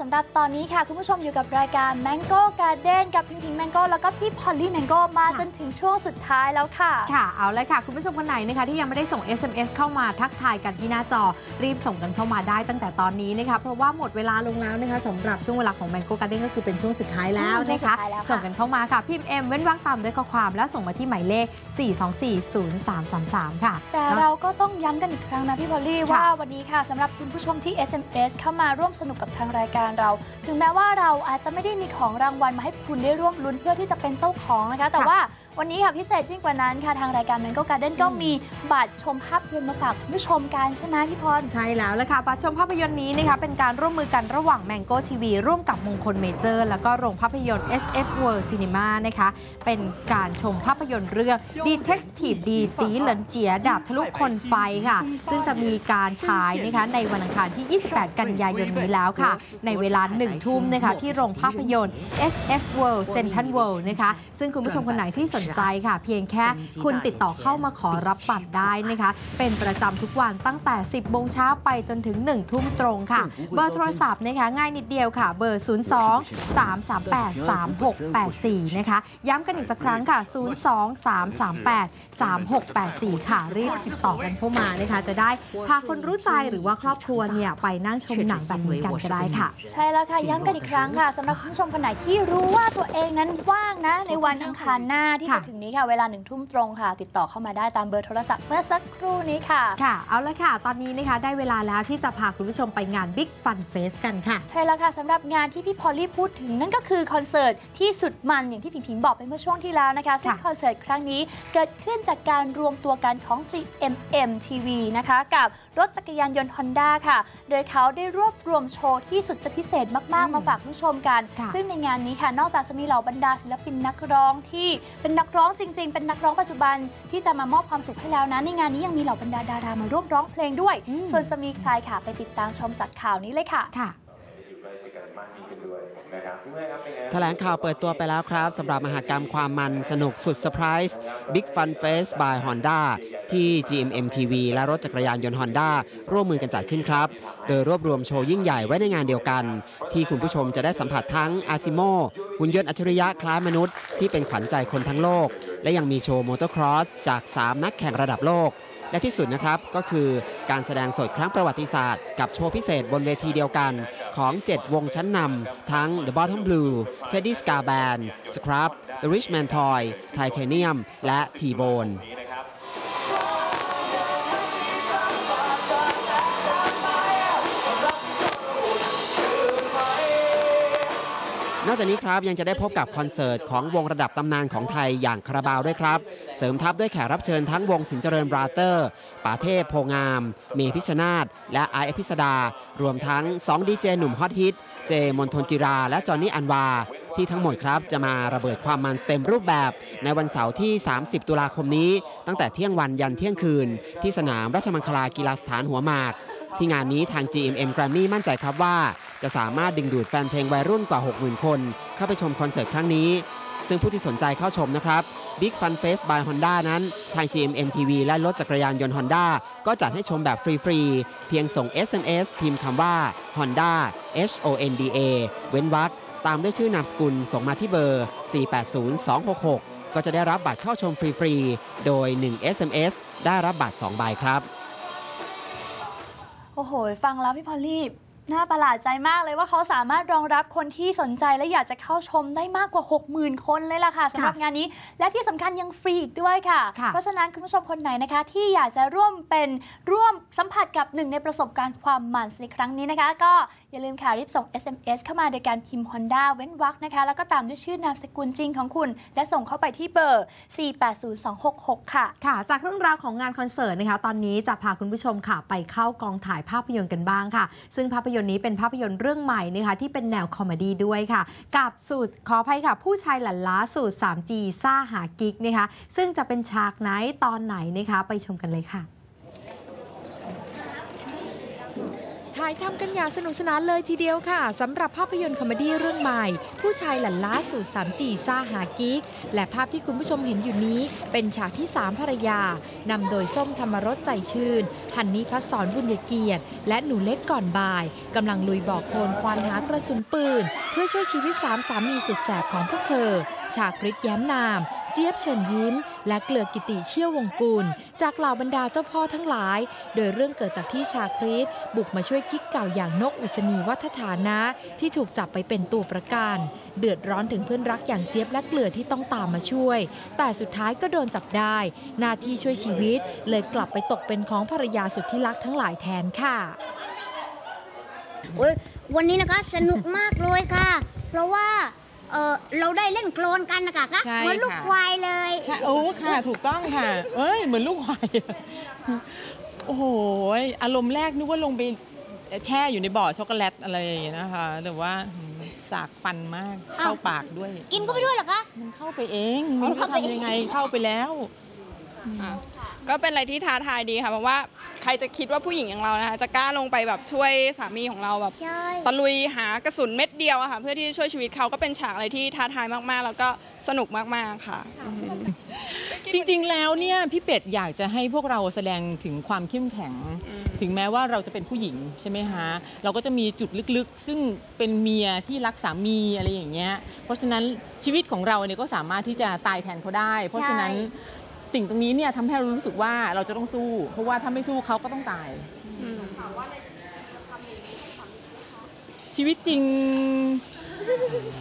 สำหรับตอนนี้ค่ะ คุณผู้ชมอยู่กับรายการ Mango Garden กับพิงพิง Mango แล้วก็พี่พอลลี่ Mango มาค่ะจนถึงช่วงสุดท้ายแล้วค่ะ ค่ะ เอาเลยค่ะ คุณผู้ชมคนไหนนะคะที่ยังไม่ได้ส่ง SMS เข้ามาทักทายกันที่หน้าจอรีบส่งกันเข้ามาได้ตั้งแต่ตอนนี้นะคะเพราะว่าหมดเวลาลงแล้วนะคะสำหรับช่วงเวลาของ Mango Garden ก็คือเป็นช่วงสุดท้ายแล้วอืมช่วงนะสุคะดท้ายแล้วค่ะส่งกันเข้ามาค่ะพิมพ์ M เว้นวรรคตามด้วยข้อความแล้วส่งมาที่หมายเลข 4240333 ค่ะ แต่เราก็ต้องย้ำกันอีกครั้งนะพี่พอลลี่ค่ะว่าวันนี้ค่ะสำหรับคุณผู้ชมที่ SMS เข้ามาร่วมสนุกกับทางรายการเรา ถึงแม้ว่าเราอาจจะไม่ได้มีของรางวัลมาให้คุณได้ร่วมลุ้นเพื่อที่จะเป็นเจ้าของนะคะ แต่ว่า วันนี้ค่ะพิเศษยิ่งกว่านั้นค่ะทางรายการ Mango Garden ก็อืมมีบัตรชมภาพยนตร์มาฝากคุณผู้ชมกันใช่ไหมพี่พรใช่แล้วละค่ะบัตรชมภาพยนตร์นี้นะคะเป็นการร่วมมือกันระหว่าง Mango TV ร่วมกับมงคลเมเจอร์ แล้วก็โรงภาพยนตร์ SF World Cinema นะคะเป็นการชมภาพยนตร์เรื่อง Detective ดีตีเหลินเจียดาบทะลุคนไฟค่ะ ซึ่งจะมีการฉายนะคะในวันอังคารที่ 28 กันยายนนี้แล้วค่ะ ในเวลา1ทุ่มนะคะที่โรงภาพยนตร์ SF World Central World นะคะซึ่งคุณผู้ชมคนไหนที่สนใจค่ะ เพียงแค่คุณติดต่อเข้ามาขอรับบัตรได้นะคะ เป็นประจำทุกวันตั้งแต่ 10โมงเช้าไปจนถึง 1 ทุ่มตรงค่ะ เบอร์โทรศัพท์นะคะง่ายนิดเดียวค่ะ เบอร์ 02 338 3684 นะคะ ย้ำกันอีกสักครั้งค่ะ 02 338 3684 ค่ะ รีบติดต่อกันเข้ามานะคะ จะได้พาคนรู้ใจหรือว่าครอบครัวเนี่ยไปนั่งชมหนังแบบนี้กันก็ได้ค่ะ ใช่แล้วค่ะย้ำกันอีกครั้งค่ะสำหรับคุณผู้ชมคนไหนที่รู้ว่าตัวเองนั้นว่างนะ ในวันอังคารหน้าที่จะค่ะถึงนี้ค่ะ เวลาหนึ่งทุ่มตรงค่ะ ติดต่อเข้ามาได้ตามเบอร์โทรศัพท์เมื่อสักครู่นี้ค่ะ ค่ะ เอาละค่ะ ตอนนี้นะคะ ได้เวลาแล้วที่จะพาคุณผู้ชมไปงาน Big Fun Fest กันค่ะ ใช่แล้วค่ะสำหรับงานที่พี่พอลลี่พูดถึงนั่นก็คือคอนเสิร์ตที่สุดมันอย่างที่ผิงผิงบอกไปเมื่อช่วงที่แล้วนะคะซึ่งค่ะคอนเสิร์ตครั้งนี้เกิดขึ้นจากการรวมตัวกันของ GMM TV นะคะกับรถจักรยานยนต์ Honda ค่ะ โดยเขาได้รวบรวมโชว์ที่สุดจะพิเศษมากอืๆมมาฝากคุณผู้ชมกันค่ะซึ่งในงานนี้ค่ะ นอกจากจะมีเหล่าบรรดาศิลปินนักร้องที่เป็นนักร้องจริง ๆ เป็นนักร้องปัจจุบันที่จะมามอบความสุขให้แล้วนะในงานนี้ยังมีเหล่าบรรดาดารามาร่วมร้องเพลงด้วยอืมส่วนจะมีใครค่ะไปติดตามชมจากข่าวนี้เลยค่ะ้ชิกันมากยิ่งขึ้นด้วยนะครับเมื่อครับเป็นไงแถลงข่าวเปิดตัวไปแล้วครับสำหรับมหากรรมความมันสนุกสุดเซอร์ไพรส์ Big Fun Fest by Honda ที่ GMM TV และรถจักรยานยนต์ Honda ร่วมมือกันจัดขึ้นครับ โดยรวบรวมโชว์ยิ่งใหญ่ไว้ในงานเดียวกัน ที่คุณผู้ชมจะได้สัมผัสทั้งอาซิโมหุ่นยนต์อัจฉริยะคล้ายมนุษย์ ที่เป็นขวัญใจคนทั้งโลก และยังมีโชว์มอเตอร์ครอสจาก 3 นักแข่งระดับโลกและที่สุดนะครับก็คือการแสดงสดครั้งประวัติศาสตร์ กับโชว์พิเศษบนเวทีเดียวกัน ของ 7 วงชั้นนำทั้ง The Bottom Blue Teddy Scar Band Scrub The Richman Toy Titanium และ T-Bone นอกจากนี้ครับยังจะได้พบกับคอนเสิร์ตของวงระดับตำนานของไทยอย่างคาราบาวด้วยครับ เสริมทัพด้วยแขกรับเชิญทั้งวงสินเจริญบราเตอร์ป๋าเทพโพงาม เมพิชนาธและไอซ์อภิสดา รวมทั้ง2ดีเจหนุ่มฮอตฮิต เจมนทนจิรา และจอห์นนี่อันวา ที่ทั้งหมดครับจะมาระเบิดความมันเต็มรูปแบบ ในวันเสาร์ที่ 30 ตุลาคมนี้ ตั้งแต่เที่ยงวันยันเที่ยงคืน ที่สนามราชมังคลากีฬาสถานหัวหมาก ที่งานนี้ทาง GMM Grammy มั่นใจครับว่า จะสามารถดึงดูดแฟนเพลงวัยรุ่นกว่า 60,000 คน เข้าไปชมคอนเสิร์ตครั้งนี้ ซึ่งผู้ที่สนใจเข้าชมนะครับ Big Fun Fest by Honda นั้น ทาง GMM TV และรถจักรยานยนต์ Honda ก็จัดให้ชมแบบฟรี ๆ เพียงส่ง SMS พิมพ์คำว่า Honda H O N D A เว้นวรรคตามด้วยชื่อนามสกุลส่งมาที่เบอร์ 480266 ก็จะได้รับบัตรเข้าชมฟรี ๆ โดย 1 SMS ได้รับบัตร 2 ใบครับ โอ้โห ฟังแล้วพี่พอลลี่ น่าประหลาดใจมากเลยว่าเขาสามารถรองรับคนที่สนใจและอยากจะเข้าชมได้มากกว่า 60,000 คนเลยล่ะค่ะสำหรับงานนี้ และที่สำคัญยังฟรีอีกด้วยค่ะค่ะ เพราะฉะนั้นคุณผู้ชมคนไหนนะคะ ที่อยากจะร่วมเป็นร่วมสัมผัสกับหนึ่งในประสบการณ์ความมันในครั้งนี้นะคะ ก็อย่าลืมค่ะรีบส่ง SMS เข้ามาโดยการพิมพ์ Honda เว้นวรรคนะคะ แล้วก็ตามด้วยชื่อนามสกุลจริงของคุณ และส่งเข้าไปที่เบอร์ 480266 ค่ะ ค่ะ จากเรื่องราวของงานคอนเสิร์ตนะคะ ตอนนี้จะพาคุณผู้ชมค่ะ ไปเข้ากองถ่ายภาพยนตร์กันบ้างค่ะ ซึ่งภาพยนตร์นี้เป็นภาพยนตร์เรื่องใหม่นะคะที่เป็นแนวคอมเมดี้ด้วยค่ะ กับสูตรขออภัยค่ะ ผู้ชายหลันล้าสูตร 3G ซ่าหากิกนะคะซึ่งจะเป็นฉากไหนตอนไหนนะคะไปชมกันเลยค่ะายทำกันอย่างสนุกสนานเลยทีเดียวค่ะสำหรับภาพยนตร์คอมดี้เรื่องใหม่ ผู้ชายหลั่นล้าสู่สามจีซ่าหากิก และภาพที่คุณผู้ชมเห็นอยู่นี้ เป็นฉากที่ 3 ภรรยานำโดยส้มธรรมรสใจชื่นหันนี้พัสรบุญยเกียรติ และหนูเล็กก่อนบ่ายกำลังลุยบอกโพลควานหากระสุนปืน เพื่อช่วยชีวิตสามสามีสุดแสบของพวกเธอ ฉากพริษแย้มนาม เจี๊ยบเชิญยิ้ม และเกลือกิติเชี่ยววงกุลจากเหล่าบรรดาเจ้าพ่อทั้งหลาย โดยเรื่องเกิดจากที่ชาคริสบุกมาช่วยกิ๊กเก่าอย่างนกอุศนีวัฒฐานะ ที่ถูกจับไปเป็นตัวประกัน เดือดร้อนถึงเพื่อนรักอย่างเจี๊ยบและเกลือที่ต้องตามมาช่วย แต่สุดท้ายก็โดนจับได้ หน้าที่ช่วยชีวิต เลยกลับไปตกเป็นของภรรยาสุดที่รักทั้งหลายแทนค่ะวันนี้นะคะสนุกมากเลยค่ะ เพราะว่า เออเราได้เล่นโคลนกันนะคะคะใช่เหมือนลูกค่ะ ควายเลยใช่โอ้ค่ะ ถูกต้องค่ะ เอ้ย เหมือนลูกควาย โอ้โหอารมณ์แรกนึกว่าลงไปแช่อยู่ในบ่อช็อกโกแลตอะไรอย่างเงี้ยนะคะ แต่ว่าหืมสากฟันมาก เข้าปากด้วย กินก็ไปด้วยเหรอคะ มันเข้าไปเองไมันเข้าไปทำยังไงเข้าไปแล้ว ก็เป็นอะไรที่ท้าทายดีค่ะเพราะว่าใครจะคิดว่าผู้หญิงอย่างเรานะคะจะกล้าลงไปแบบช่วยสามีของเราแบบใช่ตะลุยหากระสุนเม็ดเดียวอะค่ะเพื่อที่จะช่วยชีวิตเขาก็เป็นฉากอะไรที่ท้าทายมากๆ แล้วก็สนุกมากๆค่ะอือฮึจริงๆแล้วเนี่ยพี่เป็ดอยากจะให้พวกเราแสดงถึงความเข้มแข็ง ถึงแม้ว่าเราจะเป็นผู้หญิงใช่ไหมฮะเราก็จะมีจุดลึกๆ ซึ่งเป็นเมียที่รักสามีอะไรอย่างเงี้ยเพราะฉะนั้นชีวิตของเราเนี่ยก็สามารถที่จะตายแทนเขาได้ เพราะฉะนั้น สิ่งตรงนี้เนี่ยทำให้เรารู้สึกว่าเราจะต้องสู้ เพราะว่าถ้าไม่สู้เขาก็ต้องตาย ชีวิตจริง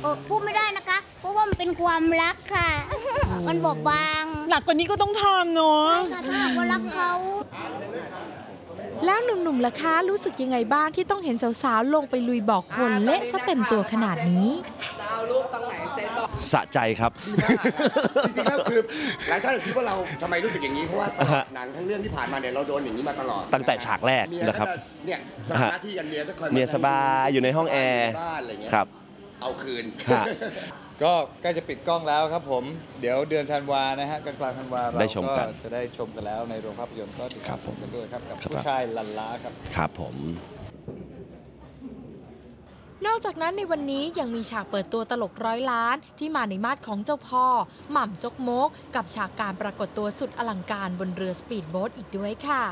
เออพูดไม่ได้นะคะ เพราะว่ามันเป็นความรักค่ะ มันบอบบางหนักกว่านี้ก็ต้องทำเนาะค่ะถ้าหากว่ารักเขา แล้วหนุ่มๆล่ะคะ รู้สึกยังไงบ้างที่ต้องเห็นสาวๆ ลงไปลุยบอกคนเละซะเต็มตัวขนาดนี้ สะใจครับ จริงๆแล้วคือหลายท่านคิดว่าเราทำไมรู้สึกอย่างนี้เพราะว่าตลอดหนังทั้งเรื่องที่ผ่านมาเนี่ยเราโดนอย่างนี้มาตลอดตั้งแต่ฉากแรกเมียนะครับก็จเนี่ยสถานะที่กันเมียก็คอยเมียสบายอยู่ในห้องแอร์บ้านอะไรเงี้ยครับ เอาคืนฮะก็ใกล้จะปิดกล้องแล้วครับผม เดี๋ยวเดือนธันวานะฮะกลางกลางๆธันวาเราได้ชมกันจะได้ชมกันแล้วในโรงภาพยนตร์ก็ติดครัตามบชมกันด้วยครับกับครับผู้ชายลันล้าครับครับผม นอกจากนั้นในวันนี้ยังมีฉากเปิดตัวตลกร้อยล้าน ที่มาในมาดของเจ้าพ่อ หม่ำจกมก กับฉากการปรากฏตัวสุดอลังการบนเรือสปีดโบ๊ทอีกด้วยค่ะ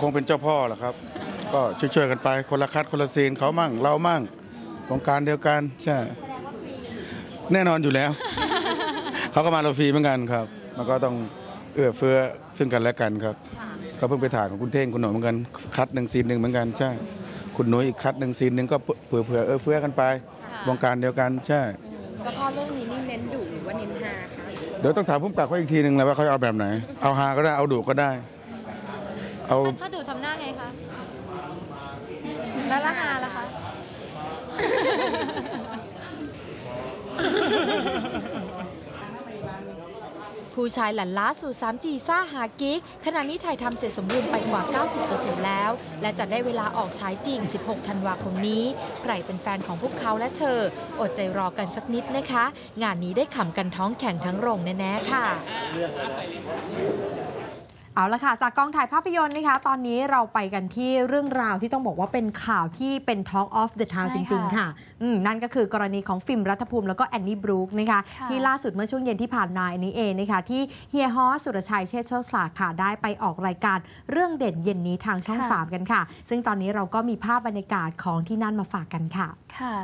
คงเป็นเจ้าพ่อแหละครับ ก็ช่วยๆกันไปคนละคัดคนละซีนเขามั่งเรามั่งวงการเดียวกันใช่แน่นอนอยู่แล้ว เขาก็มาเราฟรีเหมือนกันครับ มันก็ต้องเอื้อเฟื้อซึ่งกันและกันครับ ก็เพิ่งไปถ่ายของคุณเท่งคุณหนุ่ยเหมือนกัน คัดหนึ่งซีนหนึ่งเหมือนกันใช่ คุณหนุ่ยอีกคัดหนึ่งซีนหนึ่งก็เผื่อเผื่อๆเอื้อเฟื้อกันไป วงการเดียวกันใช่เจ้าพ่อเรื่องนี้นี่เน้นดุหรือว่าเน้นฮาคะเดี๋ยวต้องถามพุ่มกับเขาอีกทีหนึ่งเลยว่าเขาจะเอาแบบไหน เอาฮาก็ได้เอาดุก็ได้ เอาถ้าดูทำหน้าไงคะแล้วละฮาล่ะคะ ผู้ชายหลันล้าสู่ 3G ซ่าหากิกขณะนี้ถ่ายทำเสร็จสมบูรณ์ไปกว่า 90%แล้ว และจะได้เวลาออกฉายจริง 16 ธันวาคมนี้ ใครเป็นแฟนของพวกเขาและเธอ อดใจรอกันสักนิดนะคะ งานนี้ได้ขำกันท้องแข่งทั้งโรงแน่ ๆ ค่ะ เอาละค่ะ จากกองถ่ายภาพยนตร์นะคะ ตอนนี้เราไปกันที่เรื่องราวที่ต้องบอกว่าเป็นข่าวที่เป็น Talk of the Town ใช่จค่ะริง ๆ ค่ะอืมนั่นก็คือกรณีของฟิล์มรัฐภูมิแล้วก็แอนนี่บรูคนะคะค่ะที่ล่าสุดเมื่อช่วงเย็นที่ผ่านมาอันนี้เองนะคะ ที่เฮียฮอสุรชัยเชษฐ์โชติศาสตร์ค่ะ ได้ไปออกรายการเรื่องเด่นเย็นนี้ทางช่อง 3 กันค่ะ ซึ่งตอนนี้เราก็มีภาพบรรยากาศของที่นั่นมาฝากกันค่ะค่ะ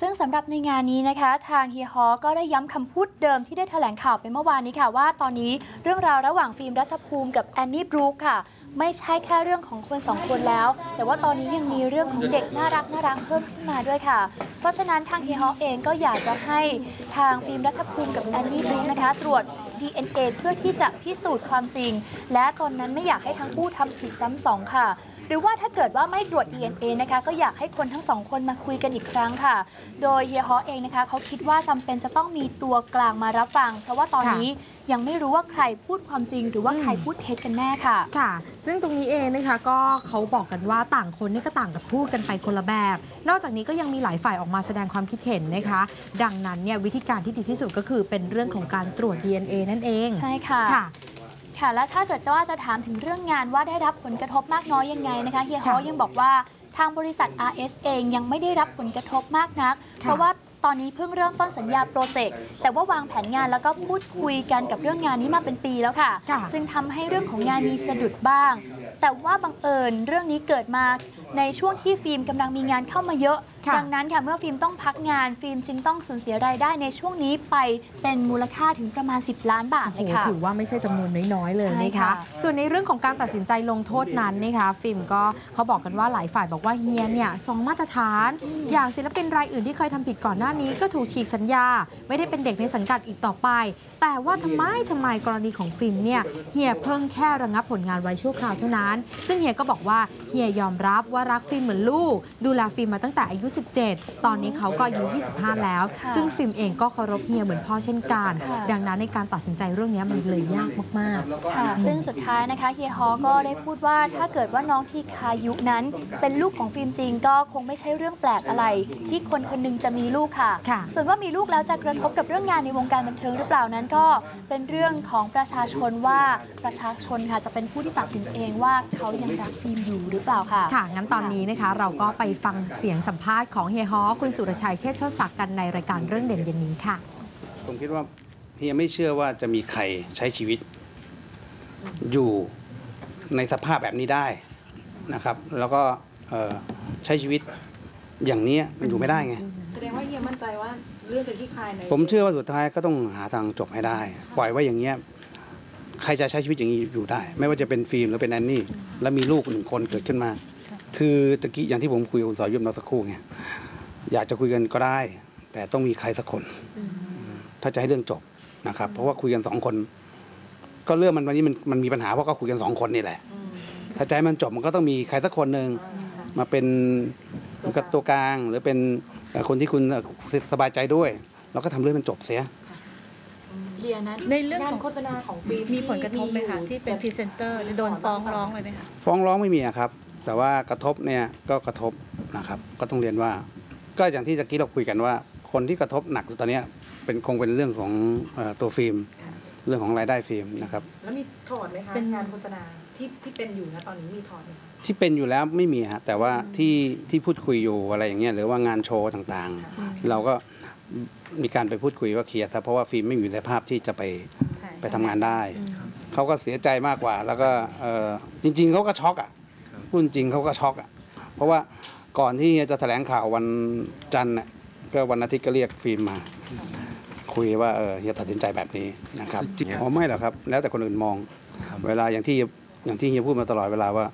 ซึ่งสำหรับในงานนี้นะคะ ทางเฮียฮอก็ได้ย้ำคำพูดเดิมที่ได้แถลงข่าวไปเมื่อวานนี้ค่ะว่าตอนนี้เรื่องราวระหว่างฟิล์มรัฐภูมิกับแอนนี่บรูคค่ะไม่ใช่แค่เรื่องของคนสองคนแล้ว แต่ว่าตอนนี้ยังมีเรื่องของเด็กน่ารักน่ารักเพิ่มขึ้นมาด้วยค่ะ เพราะฉะนั้นทางเฮียฮอเองก็อยากจะให้ทางฟิล์มรัฐภูมิกับแอนนี่บรูคนะคะ ตรวจ DNA เพื่อที่จะพิสูจน์ความจริง และตอนนั้นไม่อยากให้ทั้งคู่ทำผิดซ้ำสองค่ะ หรือว่าถ้าเกิดว่าไม่ตรวจ DNA นะคะก็อยากให้คนทั้งสองคนมาคุยกันอีกครั้งค่ะ โดยเฮียฮอเองนะคะเขาคิดว่าจำเป็นจะต้องมีตัวกลางมารับฟัง เพราะว่าตอนนี้ยังไม่รู้ว่าใครพูดความจริง หรือว่าใครพูดเท็จกันแน่ค่ะค่ะ ซึ่งตรงนี้เองนะคะก็เขาบอกกันว่าต่างคนนี่ก็ต่างกับพูดกันไปคนละแบบ นอกจากนี้ก็ยังมีหลายฝ่ายออกมาแสดงความคิดเห็นนะคะ ดังนั้นเนี่ยวิธีการที่ดีที่สุดก็คือเป็นเรื่องของการตรวจ DNA นั่นเอง ใช่ค่ะค่ะท ค่ะ แล้วถ้าเกิดจะว่าจะถามถึงเรื่องงานว่าได้รับผลกระทบมากน้อยยังไงนะคะเฮียฮอค่ะยังบอกว่าทางบริษัท RS เองยังไม่ได้รับผลกระทบมากนัก เพราะว่าตอนนี้เพิ่งเริ่มต้นสัญญาโปรเจกต์แต่ว่าวางแผนงานแล้วก็พูดคุยกันกับเรื่องงานนี้มาเป็นปีแล้วค่ะค่ะจึงทำให้เรื่องของงานมีสะดุดบ้าง แต่ว่าบังเอิญเรื่องนี้เกิดมาในช่วงที่ฟิล์มกำลังมีงานเข้ามาเยอะค่ะดังนั้นค่ะเมื่อฟิล์มต้องพักงานฟิล์มจึงต้องสูญเสียรายได้ในช่วงนี้ไปเป็นมูลค่าถึงประมาณ 10 ล้านบาทโอ้เลยโหค่ะถือว่าไม่ใช่จำนวนน้อยๆเลยใช่นะคะค่ะส่วนในเรื่องของการตัดสินใจลงโทษนั้นนะคะฟิล์มก็เขาบอกกันว่าหลายฝ่ายบอกว่าเฮียเนี่ยสองมาตรฐาน อย่างศิลปินรายอื่นที่เคยทำผิดก่อนหน้านี้ก็ถูกฉีกสัญญา ไม่ได้เป็นเด็กในสังกัดอีกต่อไป แต่ว่าทำไมทำไมกรณีของฟิล์มเนี่ยเฮียเพิ่งแค่ระงับผลงานไว้ชั่วคราวเท่านั้น ซึ่งเฮียก็บอกว่าเฮียยอมรับว่ารักฟิล์มเหมือนลูก ดูแลฟิล์มมาตั้งแต่อายุ17 ตอนนี้เขาก็อายุ 25 แล้วค่ะซึ่งฟิล์มเองก็เคารพเฮียเหมือนพ่อเช่นกันค่ะดังนั้นในการตัดสินใจเรื่องนี้มันเลยยากมากค่ะซึ่งสุดท้ายนะคะเฮียฮอก็ได้พูดว่าถ้าเกิดว่าน้องที่คายุนั้น เป็นลูกของฟิล์มจริง ก็คงไม่ใช่เรื่องแปลกอะไร ที่คนคนหนึงจะมีลูกค่ะค่ะ ส่วนว่ามีลูกแล้วจะกระทบกับเรื่องงานในวงการบันเทิงหรือเปล่านั้นก็เป็นเรื่องของประชาชนว่าประชาชนค่ะจะเป็นผู้ที่ตัดสินเองว่าเขายังรักฟิล์มอยู่หรือเปล่าค่ะๆค่ะงั้นตอนนี้นะคะเราก็ไปฟังเสียงสัมภาษณ์ของเฮียฮอคุณสุรชัยเชษฐ์โชติศักดิ์กันในรายการเรื่องเด่นเย็นนี้ค่ะ ผมคิดว่าเฮียไม่เชื่อว่าจะมีใครใช้ชีวิต อยู่ในสภาพแบบนี้ได้นะครับ แล้วก็เอ่อใช้ชีวิตอย่างนี้มันอยู่ไม่ได้ไงแสดงว่าเฮียมั่นใจว่าเรื่องจะคลี่คลายในผมเชื่อว่าสุดท้ายก็ต้องหาทางจบให้ได้ ปล่อยไว้อย่างเงี้ยใครจะใช้ชีวิตอย่างนี้อยู่ได้ ไม่ว่าจะเป็นฟิล์มหรือเป็นแอนนี่ แล้วมีลูกหนึ่งคนเกิดขึ้นมา คือตะกี้อย่างที่ผมคุยกับคุณสอยุทธเราสักครู่ไงอยากจะคุยกันก็ได้ แต่ต้องมีใครสักคน ถ้าจะให้เรื่องจบนะครับ เพราะว่าคุยกันสองคน ก็เรื่องมันวันนี้มันมันมีปัญหาเพราะก็คุยกันสองคนนี่แหละ ถ้าจะให้มันจบมันก็ต้องมีใครสักคนหนึ่งมาเป็นเหมือนกับตัวกลางหรือเป็นเอ่อคนที่คุณสบายใจด้วย เราก็ทำเรื่องมันจบเสียเฮียนั้นในเรื่องงานของโฆษณาของฟิล์มมีผลกระทบไหมคะที่เป็นพรีเซนเตอร์จะโดนฟ้องร้องเลยไหมคะฟ้องร้องไม่มีอะครับ แต่ว่ากระทบเนี่ยก็กระทบนะครับ ก็ต้องเรียนว่า ก็อย่างที่ตะกี้เราคุยกันว่า คนที่กระทบหนักสุดตอนเนี้ยเป็นคงเป็นเรื่องของเอ่อตัวฟิล์ม เรื่องของรายได้ฟิล์มนะครับ แล้วมีถอดไหมคะเป็นงานโฆษณาที่ที่เป็นอยู่นะตอนนี้มีถอดไหมคะที่เป็นอยู่แล้วไม่มีฮะแต่ว่าที่ที่พูดคุยอยู่อะไรอย่างเงี้ยหรือว่างานโชว์ต่างๆ เราก็มีการไปพูดคุยว่าเคลียร์ซะเพราะว่าฟิล์มไม่มีสภาพที่จะไปไปทำงานได้ เขาก็เสียใจมากกว่า แล้วก็เอ่อจริง ๆเขาก็ช็อกอะ พูดจริงเขาก็ช็อกอะเพราะว่าก่อนที่จะแถลงข่าววันจันทร์น่ะก็วันอาทิตย์ก็เรียกฟิล์มมา คุยว่าเออเฮียตัดสินใจแบบนี้นะครับอ๋อไม่หรอกครับ แล้วแต่คนอื่นมอง เวลาอย่างที่อย่างที่เฮียพูดมาตลอดเวลาว่า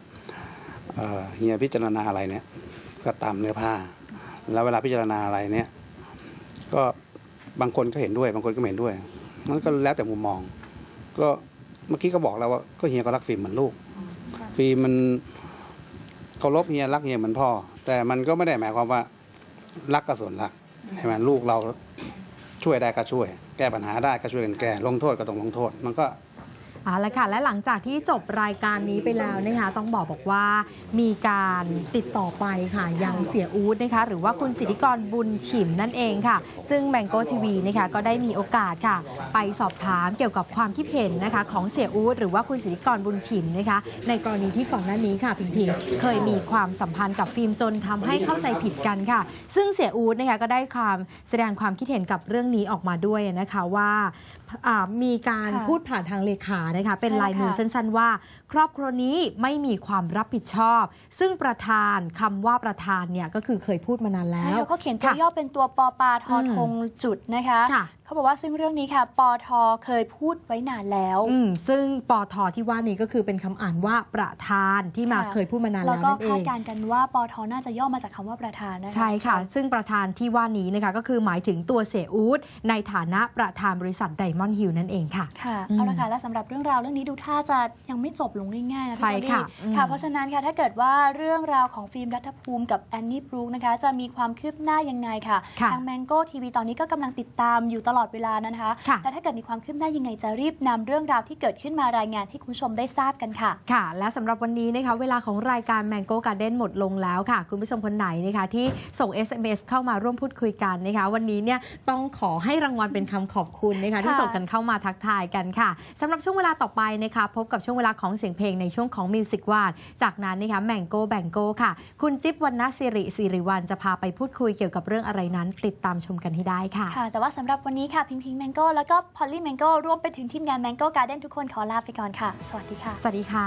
เอ่อเฮียพิจารณาอะไรเนี่ย ก็ตามเนื้อผ้า แล้วเวลาพิจารณาอะไรเนี่ย ก็บางคนก็เห็นด้วย บางคนก็ไม่เห็นด้วย มันก็แล้วแต่มุมมอง ก็เมื่อกี้ก็บอกแล้วว่าก็เฮียก็รักฟิล์มเหมือนลูก ฟิล์มมัน เคารพเฮียรักเฮียเหมือนพ่อ แต่มันก็ไม่ได้หมายความว่ารักก็ส่วนรักใช่ไหมลูกเราช่วยได้ก็ช่วย แก้ปัญหาได้ก็ช่วยกันแก้ลงโทษก็ต้องลงโทษ มันก็ เอาละค่ะ และหลังจากที่จบรายการนี้ไปแล้วนะคะต้องบอกบอกว่ามีการติดต่อไปค่ะยังเสียอู๊ดนะคะหรือว่าคุณสิทธิกรบุญฉิมนั่นเองค่ะ ซึ่งแมงโกทีวีนะคะก็ได้มีโอกาสค่ะ ไปสอบถามเกี่ยวกับความคิดเห็นนะคะของเสียอู๊ดหรือว่าคุณสิทธิกรบุญฉิมนะคะในกรณีที่ก่อนหน้านี้ค่ะพิงพิงเคยมีความสัมพันธ์กับฟิล์มจนทำให้เข้าใจผิดกันค่ะ ซึ่งเสียอู๊ดนะคะก็ได้ความแสดงความคิดเห็นกับเรื่องนี้ออกมาด้วยนะคะว่าอ่ามีการค่ะพูดผ่านทางเลขานะคะ เป็นใช่ลายมือค่ะสั้นๆว่า ครอบครัวนี้ไม่มีความรับผิดชอบ ซึ่งประธานคำว่าประธานเนี่ยก็คือเคยพูดมานานแล้ใช่วแล้วเขาเขียนตัวค่ะย่อเป็นตัวปอปาทออืมทงจุดนะคะค่ะเขาบอกว่าซึ่งเรื่องนี้ค่ะปอทเคยพูดไว้นานแล้วอืมซึ่งปอทที่ว่านี้ก็คือเป็นคำอ่านว่าประธานที่มาค่ะเคยพูดมานานแล้แล้ววก็นั่นเอคาดงการณ์กันว่าปอทน่าจะย่อมาจากคำว่าประธานนะคะใช่ค่ะ ซึ่งประธานที่ว่านี้นะคะก็คือหมายถึงตัวเสียอูดในฐานะประธานบริษัทไดมอนด์ฮิลนั่นเองค่ะค่ะอืมเอาละค่ะและสำหรับเรื่องราวเรื่องนี้ดูท่าจะยังไม่จบลงง่ายๆนะพี่ใช่โทนี่ค่ะอืมค่ะเพราะฉะนั้นค่ะถ้าเกิดว่าเรื่องราวของฟิล์มรัฐภูมิกับแอนนี่บรูคนะคะจะมีความคืบหน้ายังไงค่ะค่ะทางแมงโก้ทีวีตอนนี้ก็กำลังติดตามอยู่ตลอดเวลานะคะค่ะและถ้าเกิดมีความคืบหน้ายังไงจะรีบนำเรื่องราวที่เกิดขึ้นมารายงานให้คุณผู้ชมได้ทราบกันค่ะ ค่ะ และสำหรับวันนี้นะคะเวลาของรายการ Mango Garden หมดลงแล้วค่ะ คุณผู้ชมคนไหนนะคะที่ส่ง SMS เข้ามาร่วมพูดคุยกันนะคะ วันนี้เนี่ยต้องขอให้รางวัลเป็นคำขอบคุณนะคะที่ค่ะส่งกันเข้ามาทักทายกันค่ะสำหรับช่วงเวลาต่อไปนะคะพบกับช่วงเวลาของเสียงเพลงในช่วงของ Music วาดจากนั้นนะคะ Mango Bango ค่ะ คุณจิ๊บวรรณศิริสิริวัลจะพาไปพูดคุยเกี่ยวกับเรื่องอะไรนั้น ติดตามชมกันให้ได้ค่ะค่ะ แต่ว่าสำหรับวันนี้ค่ะ พิงพิงแมงโก้แล้วก็พอลลี่แมงโก้รวมไปถึงทีมงานแมงโก้การ์เด้นทุกคนขอลาไปก่อนค่ะ สวัสดีค่ะ สวัสดีค่ะ